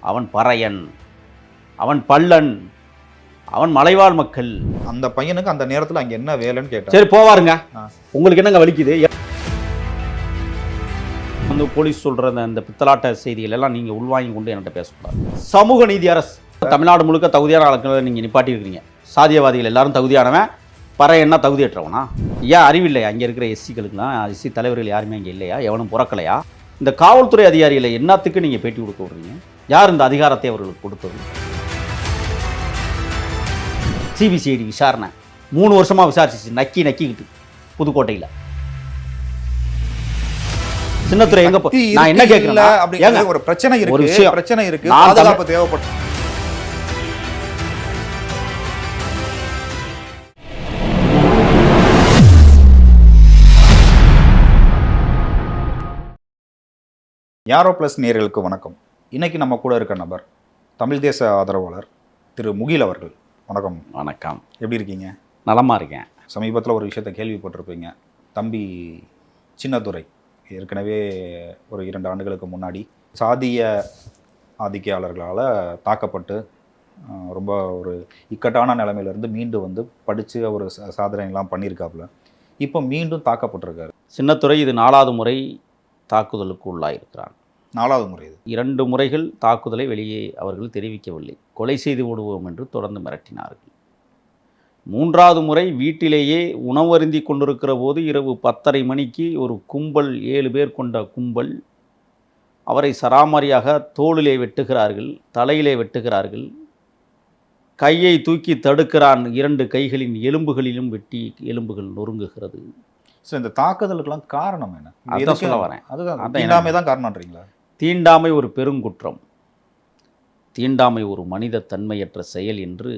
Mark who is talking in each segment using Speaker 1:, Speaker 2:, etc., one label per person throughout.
Speaker 1: அவன் பறையன் அவன் பள்ளன் அவன் மலைவாழ் மக்கள்.
Speaker 2: அந்த பையனுக்கு அந்த நேரத்துல அங்க என்ன வேலைன்னு கேட்டார்
Speaker 1: சரி போவாருங்க. உங்களுக்கு என்னங்க வலிக்குது? வந்து போலீஸ் சொல்ற அந்த- அந்த பித்தலாட்ட செய்திகள் எல்லாம் நீங்க உள்வாங்கி கொண்டு என்கிட்ட பேசக்கூடாது. சமூக நீதி அரசு. தமிழ்நாடு முழுக்க தகுதியான ஆட்களை நீங்க நிப்பாட்டி இருக்கிறீங்க சாதியவாதிகள் எல்லாரும் தகுதியானவன் பறை என்ன தகுதியற்றவனா? ஏன் அறிவில்லையா அங்கே இருக்கிற எஸ்சிகளுக்குலாம் எஸ்சி தலைவர்கள் யாருமே அங்கே இல்லையா? எவனும் பிறக்கலையா? இந்த காவல்துறை அதிகாரிகளை என்னத்துக்கு நீங்கள் பேட்டி கொடுக்க விடுறீங்க? யார் இந்த அதிகாரத்தை அவர்களுக்கு கொடுத்தது? சிபிசிஐடி விசாரணை. மூணு வருஷமா விசாரிச்சிச்சு. நக்கி நக்கிக்கிட்டு புதுக்கோட்டையில். சின்னத்துறை எங்க நான் என்ன கேட்கிறேன்
Speaker 2: ஒரு பிரச்சனை
Speaker 1: ஒரு
Speaker 2: இருக்கு
Speaker 1: விஷயம்.
Speaker 2: பிரச்சனை இருக்கு. பாதுகாப்பு தேவைப்படும். யாரோ பிளஸ் நேயர்களுக்கு வணக்கம். இன்னைக்கு நம்ம கூட இருக்க நபர் தமிழ் தேச ஆதரவாளர் திரு முகில் அவர்கள். வணக்கம்.
Speaker 1: வணக்கம்.
Speaker 2: எப்படி இருக்கீங்க?
Speaker 1: நலமா இருக்கேன்.
Speaker 2: சமீபத்தில் ஒரு விஷயத்தை கேள்விப்பட்டிருப்பீங்க. தம்பி சின்னதுரை ஏற்கனவே ஒரு இரண்டு ஆண்டுகளுக்கு முன்னாடி சாதிய ஆதிக்கையாளர்களால் தாக்கப்பட்டு ரொம்ப ஒரு இக்கட்டான நிலைமையிலேருந்து மீண்டு வந்து படித்து ச- சாதனைலாம் பண்ணியிருக்காப்புல. இப்போ மீண்டும் தாக்கப்பட்டிருக்காரு.
Speaker 1: சின்னத்துறை இது நாலாவது முறை தாக்குதலுக்கு உள்ளாயிருக்கிறான்
Speaker 2: நாலாவது முறை இது.
Speaker 1: இரண்டு முறைகள் தாக்குதலை வெளியே அவர்கள் தெரிவிக்கவில்லை. கொலை செய்து விடுவோம் என்று தொடர்ந்து மிரட்டினார்கள். மூன்றாவது முறை வீட்டிலேயே உணவருந்தி கொண்டிருக்கிற போது இரவு பத்தரை மணிக்கு ஒரு கும்பல் ஏழு பேர் கொண்ட கும்பல் அவரை சராமரியாக தோளிலே வெட்டுகிறார்கள் தலையிலே வெட்டுகிறார்கள். கையை தூக்கி தடுக்கிறான். இரண்டு கைகளின் எலும்புகளிலும் வெட்டி எலும்புகள் நொறுங்குகிறது.
Speaker 2: ஸோ இந்த தாக்குதலுக்கெல்லாம் காரணம் என்ன?
Speaker 1: அதான் சொல்ல வரேன்.
Speaker 2: அதுதான்
Speaker 1: அதான்
Speaker 2: தீண்டாமை தான் காரணம்ன்றீங்களா?
Speaker 1: தீண்டாமை ஒரு பெருங்குற்றம். தீண்டாமை ஒரு மனித தன்மையற்ற செயல் என்று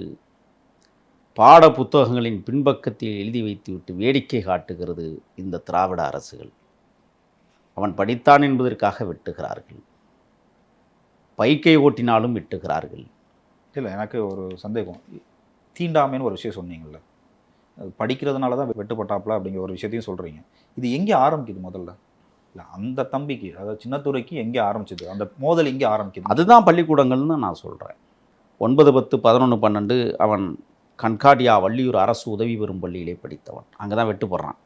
Speaker 1: பாட புத்தகங்களின் பின்பக்கத்தில் எழுதி வைத்துவிட்டு வேடிக்கை காட்டுகிறது இந்த திராவிட அரசுகள். அவன் படித்தான் என்பதற்காக வெட்டுகிறார்கள். பைக்கை ஓட்டினாலும் வெட்டுகிறார்கள்.
Speaker 2: இல்லை எனக்கு ஒரு சந்தேகம். தீண்டாமைன்னு ஒரு விஷயம் சொன்னீங்கள்ல அது படிக்கிறதுனால தான் வெட்டுப்பட்டாப்புல அப்படிங்கிற ஒரு விஷயத்தையும் சொல்கிறீங்க இது எங்கே ஆரம்பிக்குது முதல்ல? இல்லை அந்த தம்பிக்கு அதாவது சின்னத்துறைக்கு எங்கே ஆரம்பிச்சது? அந்த மோதல் எங்கே ஆரம்பிக்குது?
Speaker 1: அதுதான் பள்ளிக்கூடங்கள்னு நான் சொல்கிறேன் ஒன்பது பத்து பதினொன்று பன்னெண்டு அவன் கண்காடியா வள்ளியூர் அரசு உதவி பெறும் பள்ளியிலே படித்தவன். அங்கே தான் வெட்டுப்படுறான்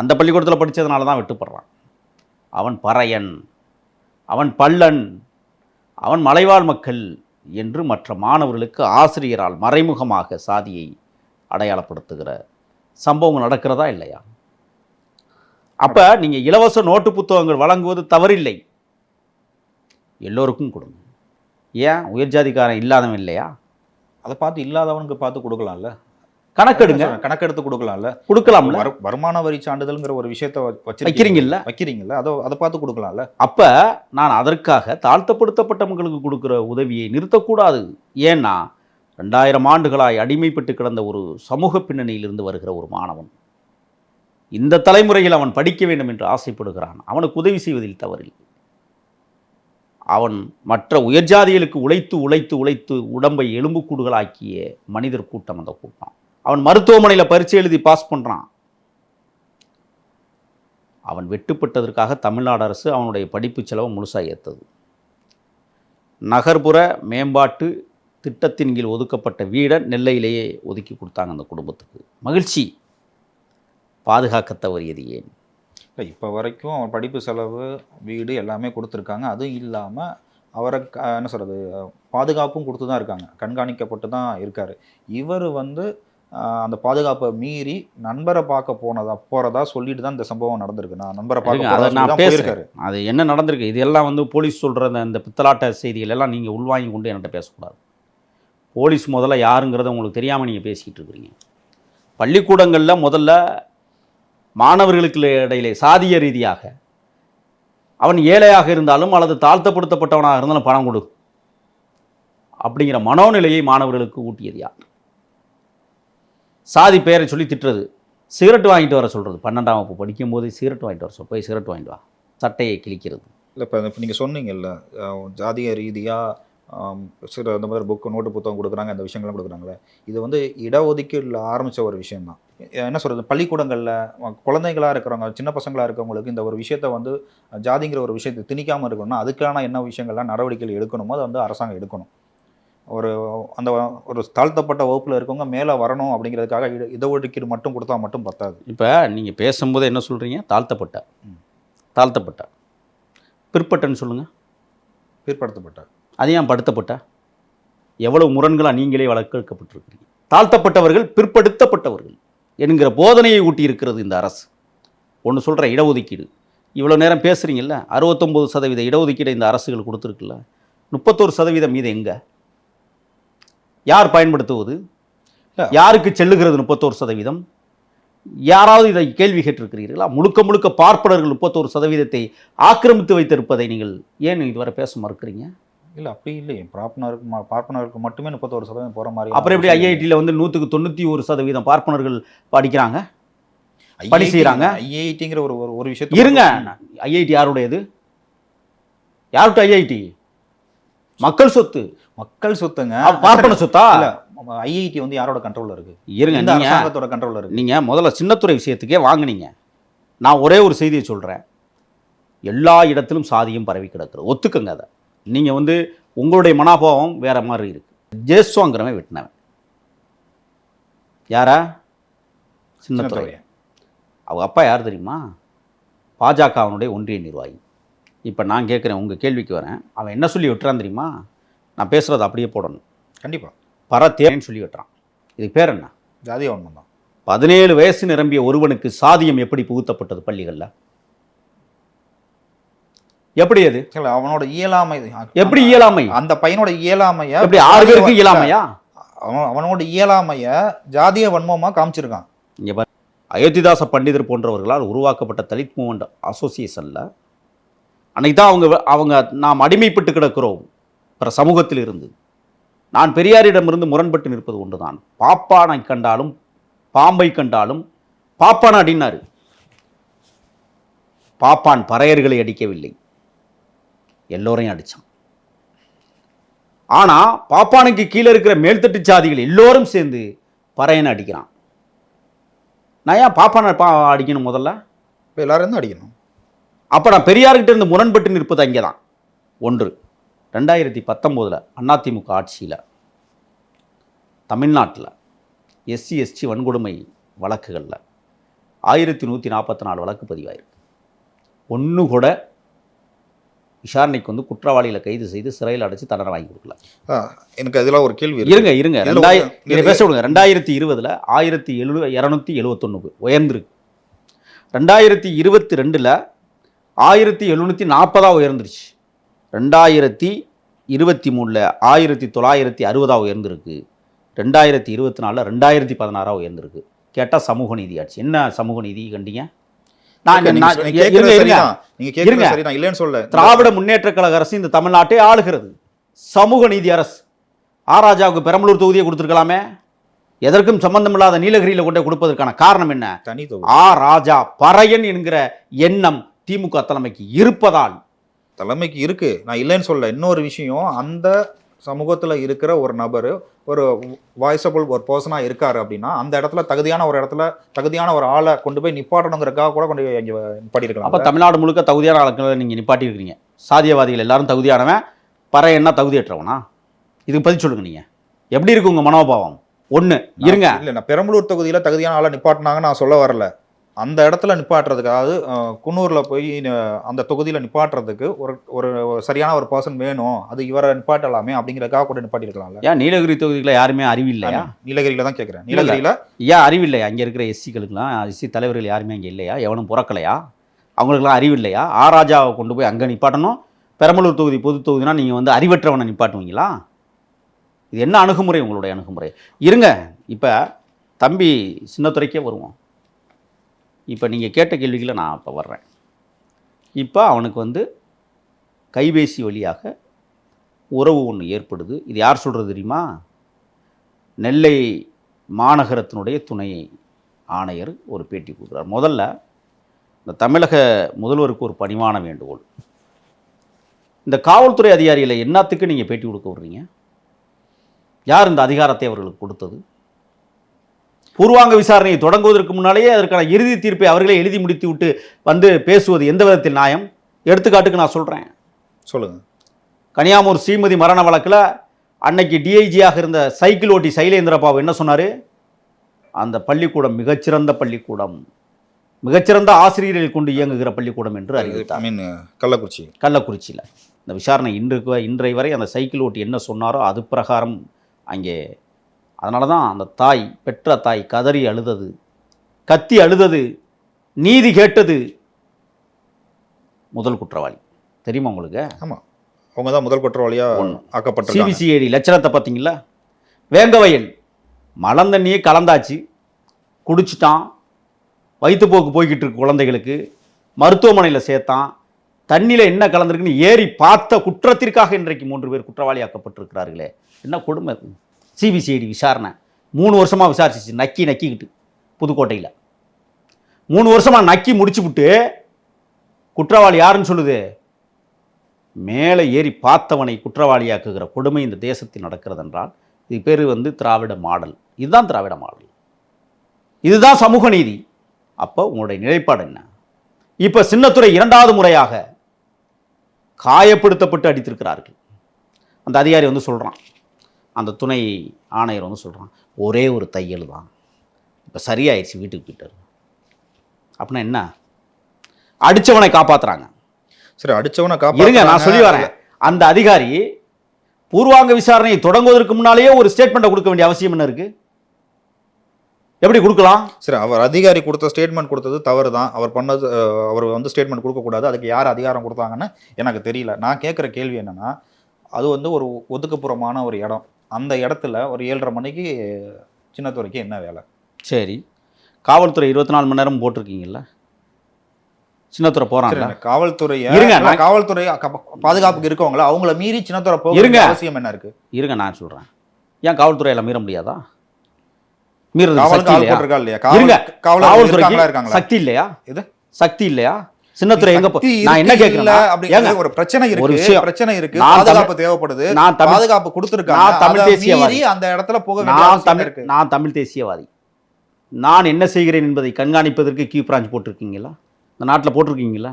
Speaker 1: அந்த பள்ளிக்கூடத்தில் படித்ததுனால தான் வெட்டுப்படுறான் அவன் பறையன் அவன் பள்ளன் அவன் மலைவாழ் மக்கள் என்று மற்ற மாணவர்களுக்கு ஆசிரியரால் மறைமுகமாக சாதியை அடையாளப்படுத்துகிற சம்பவம் நடக்கிறதா இல்லையா? அப்போ நீங்கள் இலவச நோட்டு புத்தகங்கள் வழங்குவது தவறில்லை. எல்லோருக்கும் கொடுங்க. ஏன்? உயர் ஜாதிக்காரன் இல்லாதவன் இல்லையா?
Speaker 2: அதை பார்த்து இல்லாதவனுக்கு பார்த்து கொடுக்கலாம்ல.
Speaker 1: கணக்கெடுங்க.
Speaker 2: கணக்கெடுத்து கொடுக்கலாம்ல.
Speaker 1: கொடுக்கலாம்ல.
Speaker 2: வரு- வருமான வரி சான்றிதழ்ங்கிற ஒரு விஷயத்த வ- வச்சிருக்கீங்க.
Speaker 1: வைக்கிறீங்கல்ல? வைக்கிறீங்கல்ல.
Speaker 2: அதை அதை பார்த்து கொடுக்கலாம்ல.
Speaker 1: அப்ப நான் அதற்காக தாழ்த்தப்படுத்தப்பட்ட மக்களுக்கு கொடுக்கிற உதவியை நிறுத்தக்கூடாது. ஏன்னா ரெண்டாயிரம் ஆண்டுகளாய் அடிமைப்பட்டு கிடந்த ஒரு சமூக பின்னணியிலிருந்து வருகிற ஒரு மாணவன். இந்த தலைமுறையில் அவன் படிக்க வேண்டும் என்று ஆசைப்படுகிறான். அவனுக்கு உதவி செய்வதில் தவறில்லை. அவன் மற்ற உயர்ஜாதிகளுக்கு உழைத்து உழைத்து உழைத்து உடம்பை எலும்புக்கூடுகளாக்கிய மனிதர் கூட்டம் அந்த கூட்டம். அவன் மருத்துவமனையில் பரீட்சை எழுதி பாஸ் பண்ணுறான் அவன் வெட்டுப்பட்டதற்காக தமிழ்நாடு அரசு அவனுடைய படிப்பு செலவு முழுசாக ஏற்றது. நகர்ப்புற மேம்பாட்டு திட்டத்தின் கீழ் ஒதுக்கப்பட்ட வீடை நெல்லையிலேயே ஒதுக்கி கொடுத்தாங்க அந்த குடும்பத்துக்கு. மகிழ்ச்சி. பாதுகாக்க தவறியது ஏன்?
Speaker 2: இல்லை இப்போ வரைக்கும் அவன் படிப்பு செலவு வீடு எல்லாமே கொடுத்துருக்காங்க. அதுவும் இல்லாமல் அவரை என்ன சொல்கிறது பாதுகாப்பும் கொடுத்து தான் இருக்காங்க. கண்காணிக்கப்பட்டு தான் இருக்கார். இவர் வந்து அந்த பாதுகாப்பை மீறி நண்பரை பார்க்க போனதா போகிறதா சொல்லிட்டு தான் இந்த சம்பவம் நடந்திருக்கு. நான் நண்பரை பார்க்க
Speaker 1: அதை நான் அது என்ன நடந்திருக்கு? இதெல்லாம் வந்து போலீஸ் சொல்கிற அந்த அந்த பித்தலாட்ட செய்திகள் எல்லாம் நீங்கள் உள்வாங்கி கொண்டு என்கிட்ட பேசக்கூடாது. போலீஸ் முதல்ல யாருங்கிறத உங்களுக்கு தெரியாமல் நீங்கள் பேசிக்கிட்டு இருக்கிறீங்க. பள்ளிக்கூடங்களில் முதல்ல மாணவர்களுக்கு இடையிலே சாதிய ரீதியாக. அவன் ஏழையாக இருந்தாலும் அல்லது தாழ்த்தப்படுத்தப்பட்டவனாக இருந்தாலும் பணம் கொடு. அப்படிங்கிற மனோநிலையை மாணவர்களுக்கு ஊட்டியது யார்? சாதி பெயரை சொல்லி திட்டுறது. சிகரெட் வாங்கிட்டு வர சொல்கிறது பன்னெண்டாம் வகுப்பு படிக்கும்போது சிகரெட் வாங்கிட்டு வர சொல் போய் சிகரெட் வாங்கிட்டு வா. சட்டையை கிழிக்கிறது.
Speaker 2: இல்லை இப்போ நீங்கள் சொன்னீங்கல்ல ஜாதிய ரீதியாக சில இந்த மாதிரி புக்கு நோட்டு புத்தகம் கொடுக்குறாங்க அந்த விஷயங்கள்லாம் கொடுக்குறாங்களே. இது வந்து இடஒதுக்கீடுல ஆரம்பித்த ஒரு விஷயம்தான் என்ன சொல்கிறது பள்ளிக்கூடங்களில் குழந்தைங்களா இருக்கிறவங்க சின்ன பசங்களாக இருக்கிறவங்களுக்கு இந்த ஒரு விஷயத்தை வந்து ஜாதிங்கிற ஒரு விஷயத்தை திணிக்காமல் இருக்கணும்னா அதுக்கான என்ன விஷயங்கள்லாம் நடவடிக்கைகள் எடுக்கணுமோ அதை வந்து அரசாங்கம் எடுக்கணும். ஒரு அந்த ஒரு தாழ்த்தப்பட்ட வகுப்பில் இருக்கவங்க மேலே வரணும் அப்படிங்கிறதுக்காக இட இடஒதுக்கீடு மட்டும் கொடுத்தா மட்டும் பத்தாது.
Speaker 1: இப்போ நீங்கள் பேசும்போது என்ன சொல்கிறீங்க தாழ்த்தப்பட்ட. தாழ்த்தப்பட்ட. பிற்பட்டன்னு சொல்லுங்கள்
Speaker 2: பிற்படுத்தப்பட்ட.
Speaker 1: அது ஏன் படுத்தப்பட்ட? எவ்வளவு முரண்களாக நீங்களே வளர்க்கப்பட்டிருக்கிறீங்க தாழ்த்தப்பட்டவர்கள் பிற்படுத்தப்பட்டவர்கள் என்கிற போதனையை ஊட்டி இருக்கிறது இந்த அரசு. ஒன்று சொல்கிற இடஒதுக்கீடு. இவ்வளோ நேரம் பேசுகிறீங்கல்ல அறுபத்தொம்போது சதவீத இடஒதுக்கீடை இந்த அரசுகள் கொடுத்துருக்குல்ல முப்பத்தோரு சதவீதம் மீது எங்க? யார் பயன்படுத்துவது. யாருக்கு செல்லுகிறது முப்பத்தோரு சதவீதம்? யாராவது இதை கேள்வி கேட்டிருக்கிறீர்களா? முழுக்க முழுக்க பார்ப்பனர்கள் முப்பத்தோரு சதவீதத்தை ஆக்கிரமித்து வைத்திருப்பதை நீங்கள் ஏன் இதுவரை பேச மறுக்கிறீங்க?
Speaker 2: இல்லை அப்படி இல்லையே பார்ப்பனருக்கு பார்ப்பனருக்கு மட்டுமே முப்பத்தோரு சதவீதம் போகிற மாதிரி
Speaker 1: அப்புறம் எப்படி ஐஐடியில் வந்து நூற்றுக்கு தொண்ணூற்றி ஒரு சதவீதம் பார்ப்பனர்கள் படிக்கிறாங்க? பணி செய்றாங்க?
Speaker 2: ஐஐடிங்கிற ஒரு ஒரு- விஷயத்தை
Speaker 1: இருங்க. ஐஐடி யாருடையது? யார்கிட்ட ஐஐடி மக்கள் சொத்து.
Speaker 2: மக்கள் சொத்துங்க.
Speaker 1: பார்ப்பன சொத்தா?
Speaker 2: இல்ல ஐஐடி வந்து யாரோட கண்ட்ரோல்ல இருக்கு?
Speaker 1: இருங்க
Speaker 2: இந்த அரசாங்கத்தோட கண்ட்ரோல்ல இருக்கு.
Speaker 1: நீங்க முதல்ல சின்னத்துறை விஷயத்துக்கே வாங்குனீங்க. நான் ஒரே ஒரு செய்தியை சொல்றேன். எல்லா இடத்திலும் சாதியும் பரவி கிடக்குறது ஒத்துக்கங்க அதை. நீங்க வந்து உங்களுடைய மனோபாவம் வேற மாதிரி இருக்கு. ஜேஸ்வாங்கிறவன் வெட்டினவன். யாரா? சின்னத்துறை
Speaker 2: சின்னத்துறை.
Speaker 1: அவங்க அப்பா யார் தெரியுமா? பாஜக அவனுடைய ஒன்றிய நிர்வாகி. இப்போ நான் கேட்குறேன் உங்கள் கேள்விக்கு வரேன். அவன் என்ன சொல்லி விட்டுறான் தெரியுமா? நான் பேசுகிறத அப்படியே போடணும்.
Speaker 2: கண்டிப்பா.
Speaker 1: பரத்தேன்னு சொல்லி விட்டுறான். இதுக்கு பேர் என்ன?
Speaker 2: ஜாதி ஒன்றும் தான்.
Speaker 1: பதினேழு வயசு நிரம்பிய ஒருவனுக்கு சாதியம் எப்படி புகுத்தப்பட்டது பள்ளிகளில்? எப்படி அது?
Speaker 2: அவனோட இயலாமை
Speaker 1: எப்படி இயலாமை?
Speaker 2: அந்த பையனோட இயலாமைய
Speaker 1: எப்படி ஆறு பேருக்கு இயலாமையா?
Speaker 2: அவன் அவனோட இயலாமைய ஜாதிய வன்மமா காமிச்சிருக்கான்.
Speaker 1: இங்க பாரு. அயோத்திதாச பண்டிதர் போன்றவர்களால் உருவாக்கப்பட்ட தலித் மூமெண்ட் அசோசியேஷனில் அன்னைக்கு தான் அவங்க அவங்க நாம் அடிமைப்பட்டு கிடக்கிறோம். பிற சமூகத்தில் இருந்து. நான் பெரியாரிடமிருந்து முரண்பட்டு நிற்பது ஒன்றுதான். பாப்பானை கண்டாலும் பாம்பை கண்டாலும் பாப்பான் அடினாரு பாப்பான் பறையர்களை அடிக்கவில்லை. எல்லோரையும் அடிச்சான். ஆனா பாப்பானுக்கு கீழே இருக்கிற மேல்தட்டு சாதிகள் எல்லோரும் சேர்ந்து பறையனை அடிக்கிறான். நான் ஏன் பாப்பானை பா அடிக்கணும் முதல்ல?
Speaker 2: இப்போ எல்லாரும் தான் அடிக்கணும்.
Speaker 1: அப்போ நான் பெரியார்கிட்ட இருந்து முரண்பட்டு நிற்பது அங்கே தான் ஒன்று ரெண்டாயிரத்தி பத்தொம்போதில் அதிமுக ஆட்சியில் தமிழ்நாட்டில் எஸ்சி எஸ்டி வன்கொடுமை வழக்குகளில் ஆயிரத்தி நூற்றி நாற்பத்தி நாலு வழக்கு பதிவாயிருக்கு. ஒன்று கூட விசாரணைக்கு வந்து குற்றவாளிகளை கைது செய்து சிறையில் அடைச்சு தண்டனை வாங்கி கொடுக்கல.
Speaker 2: ஆ, எனக்கு அதுல ஒரு கேள்வி
Speaker 1: இருங்க இருங்க.
Speaker 2: இதுல
Speaker 1: ரெண்டாயிர
Speaker 2: ஒரு-
Speaker 1: இதை பேச விடுங்க. ரெண்டாயிரத்தி இருபதுல ஆயிரத்தி எழு இரநூத்தி எழுவத்தொன்று உயர்ந்திருக்கு. ரெண்டாயிரத்தி இருபத்தி ரெண்டில் ஆயிரத்தி எழுநூற்றி நாற்பதாக உயர்ந்துருச்சு. ரெண்டாயிரத்தி இருபத்தி மூணில் ஆயிரத்தி தொள்ளாயிரத்தி அறுபதாக உயர்ந்திருக்கு. ரெண்டாயிரத்தி இருபத்தி நாலில் ரெண்டாயிரத்தி பதினாறாக உயர்ந்திருக்கு. கேட்டால் சமூக நீதி ஆட்சி என்ன சமூக நீதி கண்டீங்க? திராவிட முன்னேற்ற கழக அரசு இந்த தமிழ்நாட்டை ஆளுகிறது. சமூக நீதி அரசு. ஆ ராஜாவுக்கு பெரம்பலூர் தொகுதியை கொடுத்துருக்கலாமே? எதற்கும் சம்பந்தமில்லாத நீலகிரியில் கொண்டு கொடுப்பதற்கான காரணம் என்ன? ஆ ராஜா பறையன் என்கிற எண்ணம் திமுக தலைமைக்கு இருப்பதால்.
Speaker 2: தலைமைக்கு இருக்கு. நான் இல்லைன்னு சொல்ல இன்னொரு விஷயம் அந்த சமூகத்துல இருக்கிற ஒரு நபர் ஒரு வாய்ஸபிள் ஒரு பர்சனா இருக்காரு அப்படின்னா அந்த இடத்துல தகுதியான ஒரு இடத்துல தகுதியான ஒரு ஆளை கொண்டு போய் நிப்பாட்டணுங்கிறதுக்காக கூட கொண்டு போய் இங்க நிப்பாட்டி
Speaker 1: அப்போ தமிழ்நாடு முழுக்க தகுதியான ஆட்களை நீங்கள் நிப்பாட்டி இருக்கிறீங்க சாதியவாதிகள் எல்லாரும் தகுதியானவன் பறையன்னா தகுதியற்றவனா? இதுக்கு பதில் சொல்லுங்க நீங்கள் எப்படி இருக்கு உங்கள் மனோபாவம்? ஒன்று இருங்க.
Speaker 2: இல்ல நான் பெரம்பலூர் தொகுதியில தகுதியான ஆளை நிப்பாட்டினாங்கன்னு நான் சொல்ல வரல. அந்த இடத்துல நிப்பாட்டுறதுக்கு அதாவது அஹ், குன்னூர்ல போய் அந்த தொகுதியில நிப்பாட்டுறதுக்கு ஒரு ஒரு சரியான ஒரு பர்சன் வேணும். அது இவரை நிப்பாட்டலாமே அப்படிங்கிறதுக்காக கூட நிப்பாட்டி இருக்கலாம்ல
Speaker 1: ஏன் நீலகிரி தொகுதியில் யாருமே அறிவில்லையா
Speaker 2: நீலகிரியில தான் கேட்குறேன். நீலகிரியில
Speaker 1: ஏன் அறிவில்லையா அங்கே இருக்கிற எஸ்சிகளுக்கெல்லாம் எஸ்சி தலைவர்கள் யாருமே அங்கே இல்லையா? எவனும் பிறக்கலையா? அவங்களுக்கெல்லாம் அறிவு இல்லையா? ஆ ராஜாவை கொண்டு போய் அங்கே நிப்பாட்டணும். பெரம்பலூர் தொகுதி பொது தொகுதினா நீங்கள் வந்து அறிவற்றவனை நிப்பாட்டுவீங்களா? இது என்ன அணுகுமுறை? உங்களுடைய அணுகுமுறை. இருங்க இப்போ தம்பி சின்னத்துறைக்கே வருவோம். இப்போ நீங்கள் கேட்ட கேள்விகளை நான் இப்போ வர்றேன். இப்போ அவனுக்கு வந்து கைபேசி வழியாக உறவு ஒன்று ஏற்படுது. இது யார் சொல்கிறது தெரியுமா? நெல்லை மாநகரத்தினுடைய துணை ஆணையர் ஒரு பேட்டி கொடுக்குறார். முதல்ல இந்த தமிழக முதல்வருக்கு ஒரு பணிவான வேண்டுகோள். இந்த காவல்துறை அதிகாரிகளை என்னத்துக்கு நீங்கள் பேட்டி கொடுக்க விடுறீங்க? யார் இந்த அதிகாரத்தை அவர்களுக்கு கொடுத்தது? பூர்வாங்க விசாரணையை தொடங்குவதற்கு முன்னாலேயே அதற்கான இறுதி தீர்ப்பை அவர்களே எழுதி முடித்து விட்டு வந்து பேசுவது எந்த விதத்தில் நியாயம்? எடுத்துக்காட்டுக்கு நான் சொல்கிறேன்
Speaker 2: சொல்லுங்க.
Speaker 1: கனியாமூர் ஸ்ரீமதி மரண வழக்கில் அன்னைக்கு டிஐஜியாக இருந்த சைக்கிள் ஓட்டி சைலேந்திர பாபு என்ன சொன்னார்? அந்த பள்ளிக்கூடம் மிகச்சிறந்த பள்ளிக்கூடம். மிகச்சிறந்த ஆசிரியர்களை கொண்டு இயங்குகிற பள்ளிக்கூடம் என்று
Speaker 2: ஐ
Speaker 1: அறிவித்தார்.
Speaker 2: மீன் கள்ளக்குறிச்சி.
Speaker 1: கள்ளக்குறிச்சியில். இந்த விசாரணை இன்றைக்கு இன்றைய வரை அந்த சைக்கிள் ஓட்டி என்ன சொன்னாரோ அது பிரகாரம் அங்கே அதனால தான் அந்த தாய் பெற்ற தாய் கதறி அழுதது. கத்தி அழுதது. நீதி கேட்டது. முதல் குற்றவாளி. தெரியுமா உங்களுக்கு?
Speaker 2: ஆமா. அவங்க தான் முதல் குற்றவாளியா
Speaker 1: ஒண்ணு.
Speaker 2: ஆக்கப்பட்டிருக்காங்க.
Speaker 1: சிபிசிஐடி லட்சணத்தை பார்த்தீங்களா? வேங்கவயல். மலம் தண்ணியே கலந்தாச்சு. குடிச்சிட்டான். வயிற்றுப்போக்கு போய்கிட்டு இருக்கு குழந்தைகளுக்கு. மருத்துவமனையில் சேர்த்தான். தண்ணியில் என்ன கலந்துருக்குன்னு ஏறி பார்த்த குற்றத்திற்காக இன்றைக்கு மூன்று பேர் குற்றவாளியாக்கப்பட்டிருக்கிறார்களே என்ன கொடுமை சிபிசிஐடி விசாரணை. மூணு வருஷமாக விசாரிச்சிச்சு நக்கி நக்கிக்கிட்டு புதுக்கோட்டையில். மூணு வருஷமாக நக்கி முடிச்சு விட்டு குற்றவாளி யாருன்னு சொல்லுது? மேலே ஏறி பார்த்தவனை குற்றவாளியாக்குகிற கொடுமை இந்த தேசத்தில் நடக்கிறது என்றால் இது பேர் வந்து திராவிட மாடல். இதுதான் திராவிட மாடல். இதுதான் சமூக நீதி. அப்போ உங்களுடைய நிலைப்பாடு என்ன? இப்போ சின்னத்துறை இரண்டாவது முறையாக காயப்படுத்தப்பட்டு அடித்திருக்கிறார்கள். அந்த அதிகாரி வந்து சொல்கிறான் அந்த துணை ஆணையர் வந்து சொல்கிறான் ஒரே ஒரு தையல் தான். இப்போ சரியாயிடுச்சு வீட்டுக்கு போயிட்டாரு அப்படின்னா என்ன? அடிச்சவனை காப்பாத்துறாங்க.
Speaker 2: சரி அடிச்சவனை
Speaker 1: இருங்க நான். சொல்லி வரேன். அந்த அதிகாரி பூர்வாங்க விசாரணையை தொடங்குவதற்கு முன்னாலேயே ஒரு ஸ்டேட்மெண்ட்டை கொடுக்க வேண்டிய அவசியம் என்ன இருக்கு? எப்படி கொடுக்கலாம்?
Speaker 2: சரி அவர் அதிகாரி கொடுத்த ஸ்டேட்மெண்ட் கொடுத்தது தவறு தான் அவர் பண்ணது அவர் வந்து ஸ்டேட்மெண்ட் கொடுக்கக்கூடாது. அதுக்கு யார் அதிகாரம் கொடுத்தாங்கன்னு எனக்கு தெரியல. நான் கேட்குற கேள்வி என்னன்னா அது வந்து ஒரு ஒதுக்குப்புறமான ஒரு இடம். அந்த இடத்துல ஒரு ஏழரை மணிக்கு சின்னத்துறைக்கு என்ன வேலை?
Speaker 1: சரி. காவல்துறை இருபத்தி நாலு மணி நேரம் போட்டிருக்கீங்கல்ல? சின்னத்துறை
Speaker 2: இந்த காவல்துறையை
Speaker 1: இருங்க,
Speaker 2: காவல்துறை பாதுகாப்புக்கு இருக்கவங்கள? அவங்கள மீறி சின்னத்துறை போக
Speaker 1: இருங்க.
Speaker 2: அவசியம் என்ன இருக்கு?
Speaker 1: இருங்க நான் சொல்றேன். ஏன் காவல்துறையில மீற முடியாதா? மீறது சக்தி
Speaker 2: ஆள்
Speaker 1: இல்லையா? சக்தி இல்லையா?
Speaker 2: எது?
Speaker 1: சக்தி இல்லையா? சின்னத்துறை எங்க நான் என்ன ஏங்க
Speaker 2: ஒரு பிரச்சனை இருக்கு.
Speaker 1: விஷயம்.
Speaker 2: பிரச்சனை இருக்கு. பாதுகாப்பு தேவைப்படுது.
Speaker 1: நான்
Speaker 2: பாதுகாப்பு கொடுத்துருக்காங்க.
Speaker 1: நான் தமிழ் தேசியவாதி.
Speaker 2: அந்த இடத்துல போக
Speaker 1: நான் தமிழ் நான் தமிழ் தேசியவாதி. நான் என்ன செய்கிறேன் என்பதை கண்காணிப்பதற்கு கியூ பிரான்ச் போட்டிருக்கீங்களா? இந்த நாட்டில் போட்டிருக்கீங்களா?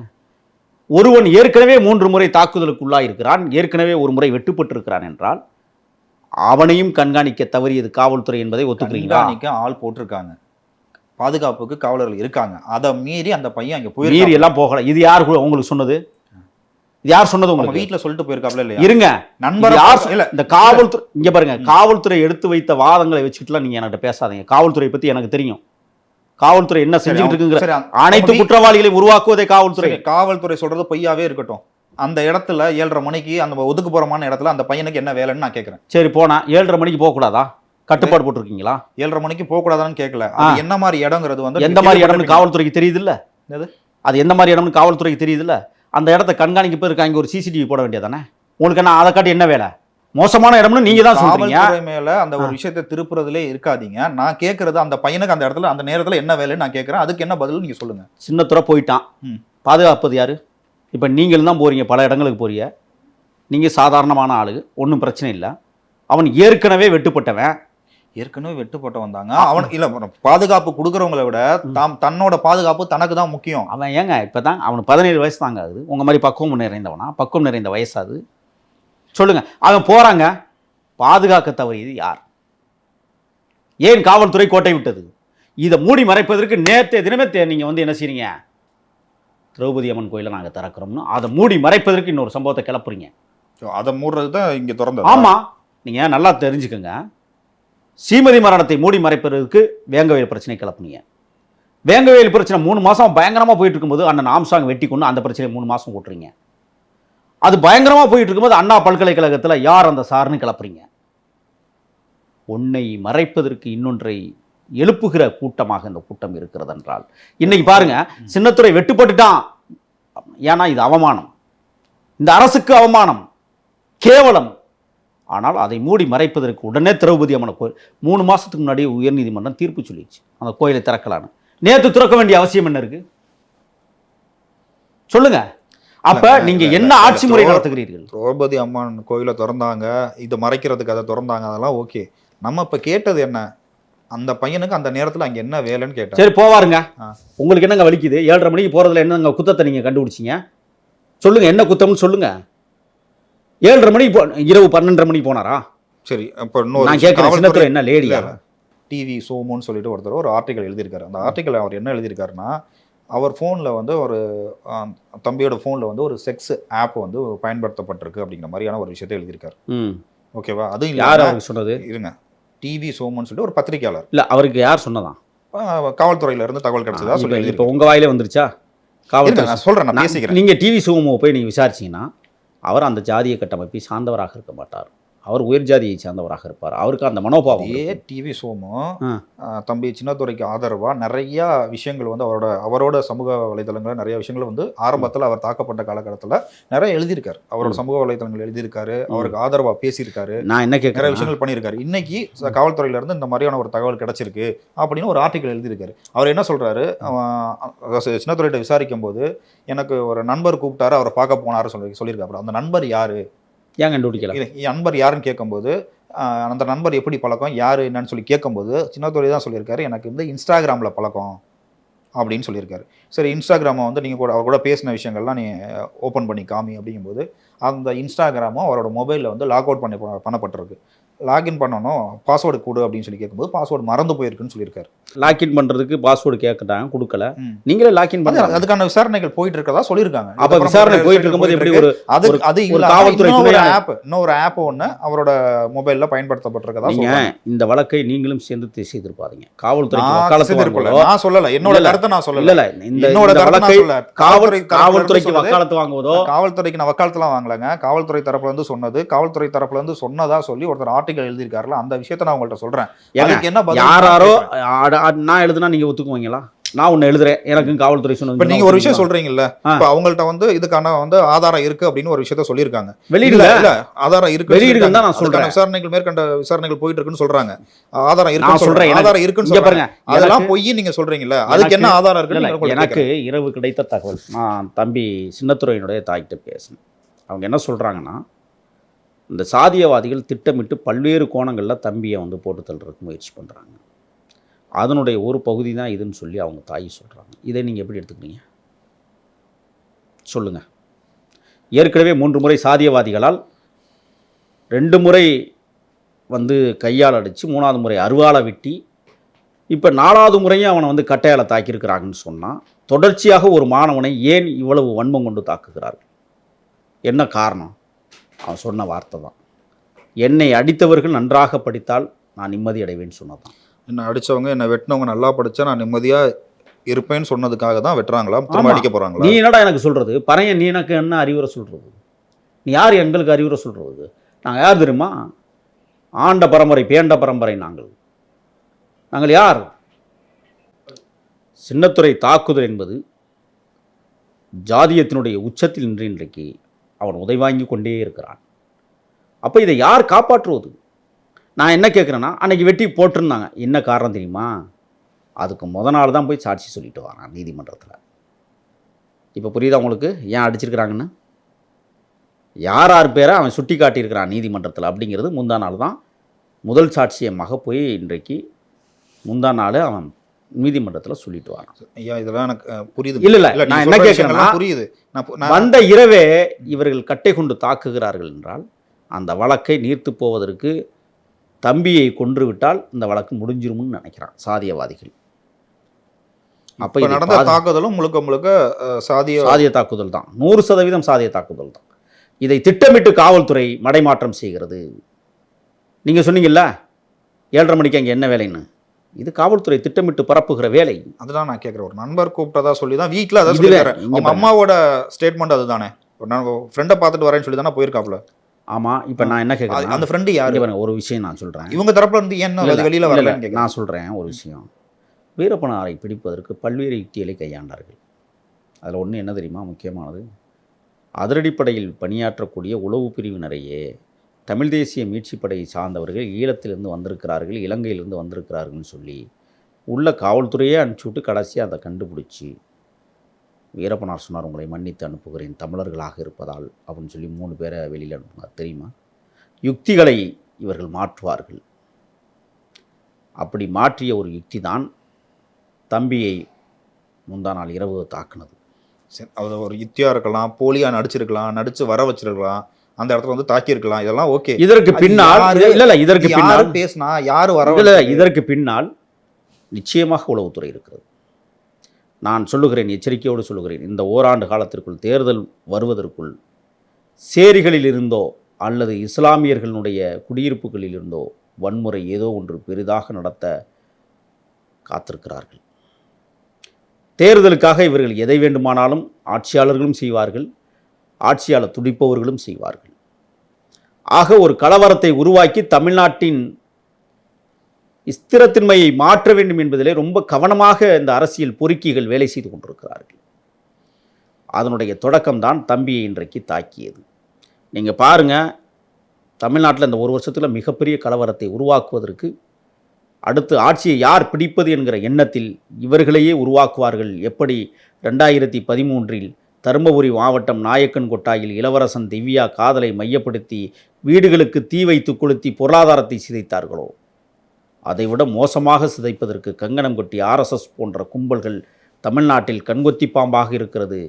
Speaker 1: ஒருவன் ஏற்கனவே மூன்று முறை தாக்குதலுக்கு உள்ளாயிருக்கிறான் ஏற்கனவே ஒரு முறை வெட்டுப்பட்டிருக்கிறான் என்றால் அவனையும் கண்காணிக்க தவறியது காவல்துறை என்பதை ஒத்துக்கிறீங்களா?
Speaker 2: ஆள் போட்டிருக்காங்க. பாதுகாப்புக்கு காவலர்கள் இருக்காங்க. அதை மீறி அந்த பையன் அங்க
Speaker 1: மீறி
Speaker 2: போயிருக்காங்க
Speaker 1: எல்லாம் போகல. இது யார் உங்களுக்கு சொன்னது? இது யார் சொன்னது உங்களுக்கு?
Speaker 2: வீட்டுல சொல்லிட்டு போயிருக்காப்ல இல்லையா?
Speaker 1: இருங்க.
Speaker 2: நண்பர்
Speaker 1: யார்
Speaker 2: இல்ல.
Speaker 1: இந்த காவல்துறை இங்க பாருங்க. காவல்துறை எடுத்து வைத்த வாதங்களை வச்சுட்டுலாம் நீங்க என்கிட்ட பேசாதீங்க. காவல்துறை பத்தி எனக்கு தெரியும். காவல்துறை என்ன செஞ்சுட்டு இருக்குங்கிற அனைத்து குற்றவாளிகளை உருவாக்குவதே காவல்துறை.
Speaker 2: காவல்துறை சொல்றது பொய்யாவே இருக்கட்டும். அந்த இடத்துல ஏழரை மணிக்கு அந்த ஒதுக்குப்புறமான இடத்துல அந்த பையனுக்கு என்ன வேலைன்னு நான் கேட்கறேன்
Speaker 1: சரி போனா ஏழரை மணிக்கு போக கூடாதா கட்டுப்பாடு போட்டிருக்கீங்களா?
Speaker 2: ஏழரை மணிக்கு போக கூடாதான்னு கேட்கல அது என்ன மாதிரி இடங்கிறது வந்து
Speaker 1: எந்த மாதிரி இடம்னு. காவல்துறைக்கு தெரியுது இல்ல? அது எந்த மாதிரி இடம்னு காவல்துறைக்கு தெரியுது இல்ல அந்த இடத்த கண்காணிக்க அங்க ஒரு சிசிடிவி போட வேண்டியதானே? உங்களுக்கு என்ன அதை காட்டி என்ன வேலை? மோசமான இடம்னு நீங்க தான் சொல்றீங்க.
Speaker 2: மேல அந்த ஒரு விஷயத்தை திருப்புறதுலே இருக்காதீங்க. நான் கேட்கறது அந்த பையனுக்கு அந்த இடத்துல அந்த நேரத்துல என்ன வேலைன்னு நான் கேட்கறேன் அதுக்கு என்ன பதில் நீங்க சொல்லுங்க.
Speaker 1: சின்னத்துறை போயிட்டான். பாதுகாப்பது யாரு? இப்போ நீங்களும் தான் போறீங்க பல இடங்களுக்கு போறீங்க. நீங்க சாதாரணமான ஆளு ஒன்றும் பிரச்சனை இல்லை. அவன் ஏற்கனவே வெட்டுப்பட்டவன்.
Speaker 2: ஏற்கனவே வெட்டுப்பட்ட வந்தாங்க. அவன் இல்ல பாதுகாப்பு கொடுக்கறவங்களை விட தாம் தன்னோட பாதுகாப்பு தனக்கு தான் முக்கியம்.
Speaker 1: அவன் ஏங்க இப்போ தான் அவனுக்கு பதினேழு வயசு தாங்க ஆகுது. உங்கள் மாதிரி பக்குவம் நிறைந்தவனா? பக்குவம் நிறைந்த வயசாது சொல்லுங்க. அவன் போறாங்க. பாதுகாக்க தவறியது யார்? ஏன் காவல்துறை கோட்டை விட்டது? இதை மூடி மறைப்பதற்கு நேற்றைய தினமே தே- நீங்க வந்து என்ன செய்றீங்க? திரௌபதி அம்மன் கோயிலை நாங்கள் திறக்கிறோம்னு அதை மூடி மறைப்பதற்கு இன்னொரு சம்பவத்தை கிளப்புறீங்க.
Speaker 2: அதை மூடுறது தான் இங்க திறந்தது.
Speaker 1: ஆமா. நீங்க நல்லா தெரிஞ்சுக்கங்க. சீமதி மரணத்தை மூடி மறைப்பதற்கு வேங்கவேல் பிரச்சனை கிளப்புனீங்க வேங்கவேல் பிரச்சனை மூணு மாசம் பயங்கரமா போயிட்டு இருக்கும்போது அண்ணன் ஆம்சாங் வெட்டி கொண்டு அந்த பிரச்சனையை மூணு மாசம் ஓட்டுறீங்க அது பயங்கரமா போயிட்டு இருக்கும்போது அண்ணா பல்கலைக்கழகத்துல யார் அந்த சார்னு கிளப்புறீங்க உன்னை மறைப்பதற்கு இன்னொன்றை எழுப்புகிற கூட்டமாக இந்த கூட்டம் இருக்கிறது என்றால் இன்னைக்கு பாருங்க சின்னத்துறை வெட்டுப்பட்டுட்டான். ஏன்னா இது அவமானம். இந்த அரசுக்கு அவமானம். கேவலம். ஆனால் அதை மூடி மறைப்பதற்கு உடனே திரௌபதி அம்மனை கோயில் மூணு மாசத்துக்கு முன்னாடி உயர்நீதிமன்றம் தீர்ப்பு சொல்லிடுச்சு. அந்த கோயிலை திறக்கலான்னு. நேற்று திறக்க வேண்டிய அவசியம் என்ன இருக்கு? சொல்லுங்க. அப்ப நீங்க என்ன ஆட்சி முறை. நடத்துகிறீர்கள்?
Speaker 2: திரௌபதி அம்மன் கோயிலை திறந்தாங்க. இதை மறைக்கிறதுக்கு அதை திறந்தாங்க. அதெல்லாம் ஓகே. நம்ம இப்ப கேட்டது என்ன? அந்த பையனுக்கு அந்த நேரத்துல அங்க என்ன வேலைன்னு கேட்டேன்
Speaker 1: சரி போவாருங்க.
Speaker 2: ஆ.
Speaker 1: உங்களுக்கு என்னங்க வலிக்குது? ஏழரை மணிக்கு போறதுல என்னங்க குத்தத்தை நீங்க கண்டுபிடிச்சீங்க? சொல்லுங்க என்ன குத்தம்னு சொல்லுங்க. ஏழரை மணிக்கு போ இரவு பன்னெண்டரை மணிக்கு போனாரா?
Speaker 2: சரி அப்ப
Speaker 1: நான் கேட்கிறேன் சின்னத்துல என்ன லேடியா.
Speaker 2: டிவி சோமுன்னு சொல்லிட்டு ஒருத்தர் ஒரு ஆர்டிக்கல் எழுதியிருக்காரு. அந்த ஆர்டிக்கல் அவர் என்ன எழுதியிருக்காருன்னா அவர் ஃபோனில் வந்து ஒரு தம்பியோட ஃபோனில் வந்து ஒரு செக்ஸ் ஆப் வந்து பயன்படுத்தப்பட்டிருக்கு அப்படிங்கிற மாதிரியான ஒரு விஷயத்தை எழுதியிருக்காரு. ஓகேவா? அதுவும்
Speaker 1: யார் அவருக்கு சொன்னது?
Speaker 2: இருங்க. டிவி சோமுன்னு சொல்லிட்டு ஒரு பத்திரிக்கையாளர்
Speaker 1: இல்ல அவருக்கு யார் சொன்னதான்
Speaker 2: ஆ, காவல்துறையில இருந்து தகவல் கிடைச்சதா சொல்லி
Speaker 1: இப்ப
Speaker 2: எழுதியிருக்காரு.
Speaker 1: உங்க வாயிலே வந்துருச்சா? காவல்துறை
Speaker 2: நான் சொல்றேன் நான் பேசிக்கிறேன்.
Speaker 1: நீங்க டிவி சுகமோ போய் நீங்க விசாரிச்சீங்கன்னா அவர் அந்த ஜாதிய கட்டமைப்பை சார்ந்தவராக இருக்க மாட்டார். அவர் உயர் ஜாதியை சார்ந்தவராக இருப்பார். அவருக்கு அந்த மனோபாவம் இருக்கும்.
Speaker 2: டிவி சோமு தம்பி சின்னத்துறைக்கு ஆதரவா நிறைய விஷயங்கள் வந்து அவரோட அவரோட சமூக வலைதளங்கள் நிறைய விஷயங்கள் வந்து ஆரம்பத்துல அவர் தாக்கப்பட்ட காலகட்டத்துல நிறைய எழுதியிருக்காரு. அவரோட சமூக வலைதளங்கள் எழுதியிருக்காரு அவருக்கு ஆதரவா பேசியிருக்காரு.
Speaker 1: நான் என்ன
Speaker 2: நிறைய விஷயங்கள் பண்ணியிருக்காரு. இன்னைக்கு ச- காவல்துறையில இருந்து இந்த மாதிரியான ஒரு தகவல் கிடைச்சிருக்கு அப்படின்னு ஒரு ஆர்டிக்கல் எழுதியிருக்காரு. அவர் என்ன அதாவது சின்னத்துறையிட்ட விசாரிக்கும் போது எனக்கு ஒரு நண்பர் கூப்பிட்டாரு அவரை பார்க்க போனாரு சொல்லி சொல்லியிருக்காரு அந்த நண்பர் யாரு?
Speaker 1: ஏன் கண்டுபிடிக்கல?
Speaker 2: என் நண்பர் யாருன்னு கேட்கும்போது அந்த நண்பர் எப்படி பழக்கம் யார் என்னன்னு சொல்லி கேட்கும்போது சின்னத்துறை தான் சொல்லியிருக்காரு எனக்கு வந்து இன்ஸ்டாகிராமில் பழக்கம் அப்படின்னு சொல்லியிருக்காரு. சரி இன்ஸ்டாகிராமை வந்து நீங்கள் கூட அவர் கூட பேசின விஷயங்கள்லாம் நீ ஓப்பன் பண்ணி காமி அப்படிங்கும்போது அந்த இன்ஸ்டாகிராமும் அவரோட மொபைலில் வந்து லாக் அவுட் பண்ணி பண்ணப்பட்டிருக்கு. லாகின் பண்ணணும் பாஸ்வேர்டு கொடு அப்படின்னு சொல்லி கேட்கும்போது பாஸ்வேர்டு மறந்து போயிருக்குன்னு சொல்லியிருக்காரு.
Speaker 1: லாக்இன் பண்றதுக்கு பாஸ்வேர்டு கேட்கட்டாங்க கொடுக்கல. நீங்களே லாக்இன் பண்ணல
Speaker 2: அதுக்கான விசாரணைகள் போயிட்டு இருக்கதா சொல்லியிருக்காங்க.
Speaker 1: அப்ப விசாரணை போயிட்டு இருக்கும்போது எப்படி. ஒரு
Speaker 2: அது அது
Speaker 1: காவல்துறை.
Speaker 2: ஆப் இன்னொரு ஆப் ஒன்று அவரோட மொபைல்ல பயன்படுத்தப்பட்டிருக்கதா
Speaker 1: நீங்க
Speaker 2: சொல்றாங்க.
Speaker 1: இந்த வழக்கை நீங்களும் சேர்ந்து திசை திருப்பாதீங்க. காவல்துறைக்கு
Speaker 2: நான் சொல்லல. என்னோட கருத்தை நான் சொல்லல.
Speaker 1: இல்ல
Speaker 2: என்னோட
Speaker 1: வழக்கை
Speaker 2: காவல்துறை
Speaker 1: காவல்துறைக்கு வக்காலத்து வாங்குவதோ
Speaker 2: காவல்துறைக்கு நான் வக்காலத்துலாம் வாங்கலங்க. காவல்துறை தரப்புல இருந்து சொன்னது காவல்துறை தரப்புல இருந்து சொன்னதா சொல்லி ஒருத்தர் ஆர்டிகல் எழுதியிருக்காருல அந்த விஷயத்தை நான் உங்கள்ட்ட சொல்றேன். அதுக்கு என்ன
Speaker 1: யாராரோ நான் எழுதுனா நீங்க ஒத்துக்குவீங்களா? நான் ஒன்னு எழுதுறேன். எனக்கும் காவல்துறை
Speaker 2: இப்ப
Speaker 1: சொன்னது
Speaker 2: நீங்க ஒரு விஷயம் சொல்றீங்கல்ல
Speaker 1: ஆ.
Speaker 2: இப்ப அவங்கள்ட்ட வந்து இதுக்கான வந்து ஆதாரம் இருக்கு அப்படின்னு ஒரு விஷயத்த சொல்லியிருக்காங்க.
Speaker 1: வெளியிடல
Speaker 2: இல்ல இல்ல ஆதாரம் இருக்கு
Speaker 1: வெளியிடுங்கன்னு தான் நான் சொல்றேன்.
Speaker 2: விசாரணைகள் மேற்கண்ட விசாரணைகள் போயிட்டு இருக்குன்னு சொல்றாங்க ஆதாரம் இருக்கு
Speaker 1: எனக்கு-
Speaker 2: ஆதாரம் இருக்குன்னு
Speaker 1: பாருங்க.
Speaker 2: அதெல்லாம் பொய் நீங்க சொல்றீங்கல்ல. அதுக்கு என்ன ஆதாரம் இருக்குன்னு
Speaker 1: எனக்கு. இரவு கிடைத்த தகவல். நான் தம்பி சின்னத்துறையினுடைய தாய்கிட்ட பேசினேன். அவங்க என்ன சொல்றாங்கன்னா இந்த சாதியவாதிகள் திட்டமிட்டு பல்வேறு கோணங்களில் தம்பியை வந்து போட்டு தள்ளுறதுக்கு முயற்சி பண்ணுறாங்க அதனுடைய ஒரு பகுதி தான் இதுன்னு சொல்லி அவங்க தாய் சொல்கிறாங்க இதை நீங்கள் எப்படி எடுத்துக்கிறீங்க? சொல்லுங்கள் ஏற்கனவே மூன்று முறை சாதியவாதிகளால் ரெண்டு முறை வந்து கையால் அடித்து மூணாவது முறை அருவாளை வெட்டி இப்போ நாலாவது முறையும் அவனை வந்து கட்டையால் தாக்கியிருக்கிறாங்கன்னு சொன்னால் தொடர்ச்சியாக ஒரு மாணவனை ஏன் இவ்வளவு வன்மம் கொண்டு தாக்குகிறார்கள்? என்ன காரணம்? அவன் சொன்ன வார்த்தை தான். என்னை அடித்தவர்கள் நன்றாக படித்தால் நான் நிம்மதி அடைவேன்னு சொன்னதான்
Speaker 2: என்ன அடிச்சவங்க என்ன வெட்டினவங்க நல்லா படிச்சா நான் நிம்மதியா இருப்பேன்னு சொன்னதுக்காக தான் வெட்டுறாங்களா? திரும்ப. அடிக்க போறாங்களா?
Speaker 1: நீ என்னடா எனக்கு சொல்கிறது பறையன் நீ எனக்கு என்ன அறிவுரை சொல்கிறது நீ யார் எங்களுக்கு அறிவுரை சொல்கிறது நாங்கள் யார் தெரியுமா? ஆண்ட பரம்பரை பேண்ட பரம்பரை நாங்கள். நாங்கள் யார்? சின்னத்துறை தாக்குதல் என்பது ஜாதியத்தினுடைய உச்சத்தில் நின்று இன்றைக்கு அவன் உதை வாங்கி கொண்டே இருக்கிறான். அப்போ இதை யார் காப்பாற்றுவது? நான் என்ன கேட்குறேன்னா அன்னைக்கு வெட்டி போட்டிருந்தாங்க. என்ன காரணம் தெரியுமா? அதுக்கு முத நாள் தான் போய் சாட்சி சொல்லிட்டு வரான் நீதிமன்றத்தில். இப்போ புரியுதா உங்களுக்கு? ஏன் அடிச்சிருக்கிறாங்கன்னு? யார் யார் பேரை அவன் சுட்டி காட்டியிருக்கிறான் நீதிமன்றத்தில் அப்படிங்கிறது முந்தா நாள் தான். முதல் சாட்சியமாக போய் இன்றைக்கு முந்தா நாள் அவன் நீதிமன்றத்தில் சொல்லிட்டு வரான்.
Speaker 2: ஐயா இதெல்லாம் எனக்கு புரியுது.
Speaker 1: இல்ல, இல்ல, நான் என்ன கேட்கிறேன்னா,
Speaker 2: புரியுது. நான்
Speaker 1: வந்த இரவே இவர்கள் கட்டை கொண்டு தாக்குகிறார்கள் என்றால் அந்த வழக்கை நீர்த்து போவதற்கு தம்பியை கொன்று விட்டால் இந்த வழக்கு முடிஞ்சிரும்னு நினைக்கிறான் சாதியவாதிகள். அப்போ
Speaker 2: நடந்த தாக்குதலும் முழுக்க முழுக்க சாதிய
Speaker 1: சாதிய தாக்குதல் தான். நூறு சதவீதம் சாதிய தாக்குதல் தான். இதை திட்டமிட்டு காவல்துறை மடைமாற்றம் செய்கிறது. நீங்கள் சொன்னீங்கல்ல ஏழரை மணிக்கு அங்கே என்ன வேலைன்னு? இது காவல்துறை திட்டமிட்டு பரப்புகிற வேலை.
Speaker 2: அதுதான் நான் கேட்குறேன். ஒரு நண்பர் கூப்பிட்டதா சொல்லி தான் வீட்டில் அதான்
Speaker 1: பாருங்க.
Speaker 2: அம்மாவோட ஸ்டேட்மெண்ட் அதுதானே. ஒரு நான் ஃப்ரெண்டை பார்த்துட்டு வரேன்னு சொல்லி தானே போயிருக்காப்ல?
Speaker 1: ஆமாம் இப்போ நான் என்ன கேட்குறேன்
Speaker 2: அந்த ஃப்ரெண்டு யாரு?
Speaker 1: பாருங்க ஒரு விஷயம் நான் சொல்கிறேன்
Speaker 2: இவங்க தரப்புல ஏன் அது வெளியில கேட்குறேன்
Speaker 1: நான் சொல்கிறேன் ஒரு விஷயம். வீரப்பனாரை பிடிப்பதற்கு பல்வேறு யுக்திகளை கையாண்டார்கள். அதில் ஒன்று என்ன தெரியுமா? முக்கியமானது அதிரடிப்படையில் பணியாற்றக்கூடிய உளவு பிரிவினரையே தமிழ் தேசிய மீட்சிப் படையை சார்ந்தவர்கள் ஈழத்திலிருந்து வந்திருக்கிறார்கள் இலங்கையிலிருந்து வந்திருக்கிறார்கள்னு சொல்லி உள்ள காவல்துறையே அனுப்பிச்சி விட்டு கடைசியாக அதை கண்டுபிடிச்சி வீரப்பனார் சொன்னார் உங்களை மன்னித்து அனுப்புகிறேன் தமிழர்களாக இருப்பதால் அப்படின்னு சொல்லி மூணு பேரை வெளியில் அனுப்புனார் தெரியுமா? யுக்திகளை இவர்கள் மாற்றுவார்கள். அப்படி மாற்றிய ஒரு யுக்தி தான் தம்பியை முந்தா நாள் இரவு தாக்குனது.
Speaker 2: சரி அது ஒரு யுத்தியாக இருக்கலாம் போலியாக நடிச்சிருக்கலாம் நடிச்சு வர வச்சிருக்கலாம் அந்த இடத்துல வந்து தாக்கியிருக்கலாம் இதெல்லாம் ஓகே.
Speaker 1: இதற்கு பின்னால் இல்ல இல்ல இதற்கு பின்னால்
Speaker 2: பேசினா யார் வர?
Speaker 1: இதற்கு பின்னால் நிச்சயமாக உளவுத்துறை இருக்கிறது. நான் சொல்லுகிறேன் எச்சரிக்கையோடு சொல்லுகிறேன். இந்த ஓராண்டு காலத்திற்குள் தேர்தல் வருவதற்குள் சேரிகளில் இருந்தோ அல்லது இஸ்லாமியர்களுடைய குடியிருப்புகளில் இருந்தோ வன்முறை ஏதோ ஒன்று பெரிதாக நடத்த காத்திருக்கிறார்கள். தேர்தலுக்காக இவர்கள் எதை வேண்டுமானாலும் ஆட்சியாளர்களும் செய்வார்கள் ஆட்சியாளர் துடிப்பவர்களும் செய்வார்கள். ஆக ஒரு கலவரத்தை உருவாக்கி தமிழ்நாட்டின் ஸ்திரத்தன்மையை மாற்ற வேண்டும் என்பதிலே ரொம்ப கவனமாக இந்த அரசியல் பொறுக்கிகள் வேலை செய்து கொண்டிருக்கிறார்கள். அதனுடைய தொடக்கம்தான் தம்பியை இன்றைக்கு தாக்கியது. நீங்கள் பாருங்க தமிழ்நாட்டில் இந்த ஒரு வருஷத்தில் மிகப்பெரிய கலவரத்தை உருவாக்குவதற்கு அடுத்து ஆட்சியை யார் பிடிப்பது என்கிற எண்ணத்தில் இவர்களையே உருவாக்குவார்கள். எப்படி ரெண்டாயிரத்தி பதிமூன்றில் தருமபுரி மாவட்டம் நாயக்கன் கொட்டாயில் இளவரசன் திவ்யா காதலை மையப்படுத்தி வீடுகளுக்கு தீ வைத்து கொளுத்தி பொருளாதாரத்தை சிதைத்தார்களோ? அதைவிட மோசமாக சிதைப்பதற்கு கங்கணம் கொட்டி ஆர்எஸ்எஸ் போன்ற கும்பல்கள் தமிழ்நாட்டில் கண்கொத்தி பாம்பாக இருக்கிறது.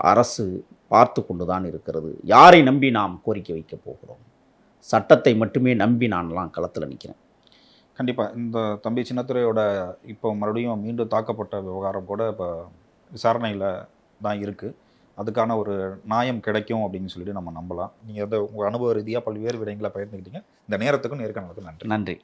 Speaker 1: அரசு பார்த்து கொண்டுதான் இருக்கிறது. யாரை நம்பி நாம் கோரிக்கை வைக்கப் போகிறோம்? சட்டத்தை மட்டுமே நம்பி நான்லாம் களத்தில் நிற்கிறேன்
Speaker 2: கண்டிப்பாக இந்த தம்பி சின்னத்துறையோட இப்போ மறுபடியும் மீண்டும் தாக்கப்பட்ட விவகாரம் கூட இப்போ விசாரணையில் தான் இருக்குது அதுக்கான ஒரு நியாயம் கிடைக்கும் அப்படின்னு சொல்லிட்டு நம்ம நம்பலாம். நீங்கள் அதை உங்கள் அனுபவ ரீதியாக பல்வேறு விடயங்களை பகிர்ந்துக்கிட்டீங்க. இந்த நேரத்துக்கும் நேர்காணலுக்கு நன்றி.
Speaker 1: நன்றி.